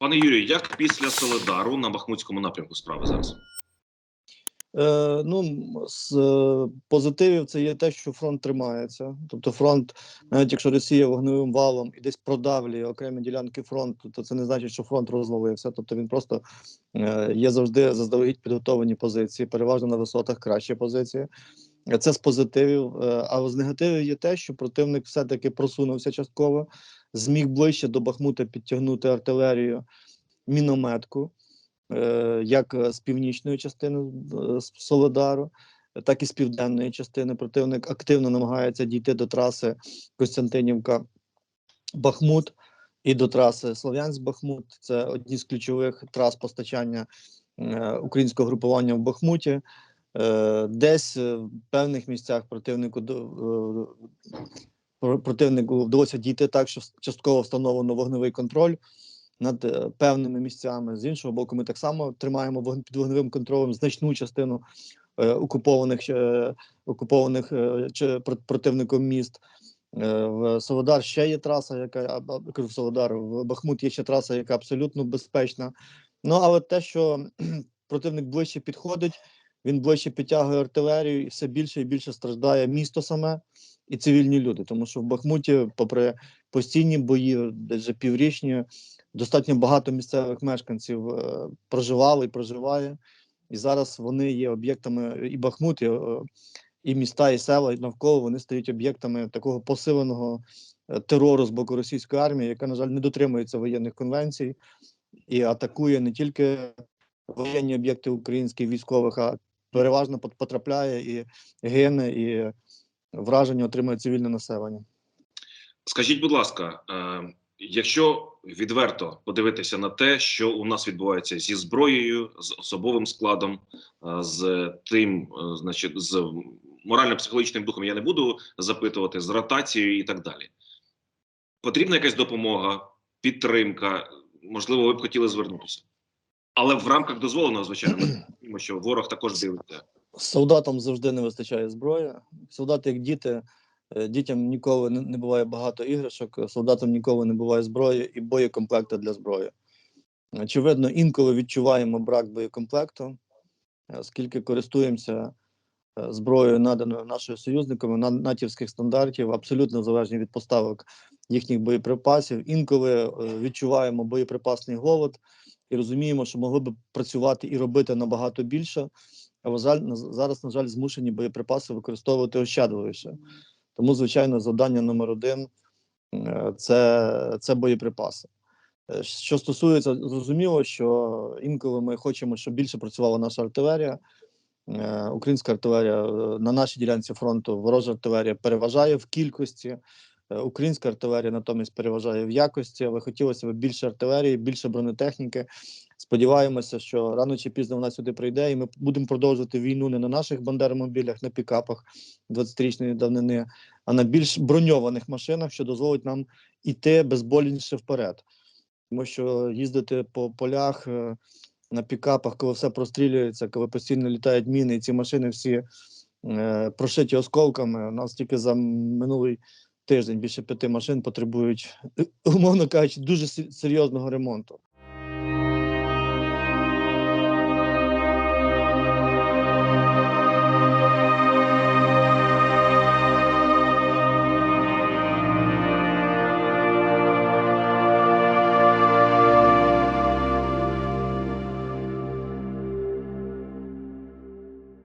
Пане Юрію, як після Соледару на Бахмутському напрямку справи зараз? Е, ну, з е, позитивів це є те, що фронт тримається. Тобто, фронт, навіть якщо Росія вогневим валом і десь продавлює окремі ділянки фронту, то це не значить, що фронт розвалився. Тобто він просто е, є завжди заздалегідь підготовлені позиції, переважно на висотах кращі позиції. Це з позитивів. Е, а з негативів є те, що противник все-таки просунувся частково, зміг ближче до Бахмута підтягнути артилерію, мінометку е, як е, з північної частини з Соледару, е, так і з південної частини. Противник активно намагається дійти до траси Костянтинівка Бахмут і до траси Слов'янськ-Бахмут. Це одні з ключових трас постачання українського групування в Бахмуті. Е, Десь е, в певних місцях противнику е, противнику вдалося дійти так, що частково встановлено вогневий контроль над певними місцями. З іншого боку, ми так само тримаємо під вогневим контролем значну частину окупованих окупованих чи про- противником міст. В Солодар ще є траса, яка в Солодар, в Бахмут є ще траса, яка абсолютно безпечна. Ну але те, що противник ближче підходить, він ближче підтягує артилерію, і все більше і більше страждає місто саме і цивільні люди. Тому що в Бахмуті, попри постійні бої, десь піврічні, достатньо багато місцевих мешканців е, проживало і проживає. І зараз вони є об'єктами і Бахмут, і, е, і міста, і села, і навколо вони стають об'єктами такого посиленого е, терору з боку російської армії, яка, на жаль, не дотримується воєнних конвенцій і атакує не тільки воєнні об'єкти українських військових, а переважно потрапляє і гине, і враження отримує цивільне населення. Скажіть, будь ласка, е, якщо відверто подивитися на те, що у нас відбувається зі зброєю, з особовим складом, е, з тим, е, значить, з морально-психологічним духом я не буду запитувати, з ротацією і так далі. Потрібна якась допомога, підтримка. Можливо, ви б хотіли звернутися. Але в рамках дозволеного, звичайно, розуміємо, що ворог також дивиться. Солдатам завжди не вистачає зброї. Солдати, як діти, е, дітям ніколи не, буває багато іграшок, солдатам ніколи не буває зброї і боєкомплекта для зброї. Очевидно, інколи відчуваємо брак боєкомплекту, е, оскільки користуємося е, зброєю, наданою нашими союзниками, на- натівських стандартів, абсолютно залежні від поставок їхніх боєприпасів. Інколи відчуваємо боєприпасний голод і розуміємо, що могли б працювати і робити набагато більше. А зараз, на жаль, змушені боєприпаси використовувати ощадливіше. Тому, звичайно, завдання номер один це, це боєприпаси. Е, Що стосується, зрозуміло, що інколи ми хочемо, щоб більше працювала наша артилерія. Е, Українська артилерія е, на нашій ділянці фронту, ворожа артилерія переважає в кількості. Е, Українська артилерія натомість переважає в якості, але хотілося б більше артилерії, більше бронетехніки. Сподіваємося, що рано чи пізно вона сюди прийде, і ми будемо продовжувати війну не на наших бандеромобілях, на пікапах 20-річної давнини, а на більш броньованих машинах, що дозволить нам іти безболіше вперед. Тому що їздити по полях е, на пікапах, коли все прострілюється, коли постійно літають міни, і ці машини всі е, прошиті осколками. У нас тільки за минулий тиждень більше п'яти машин потребують, умовно кажучи, дуже се- серйозного ремонту.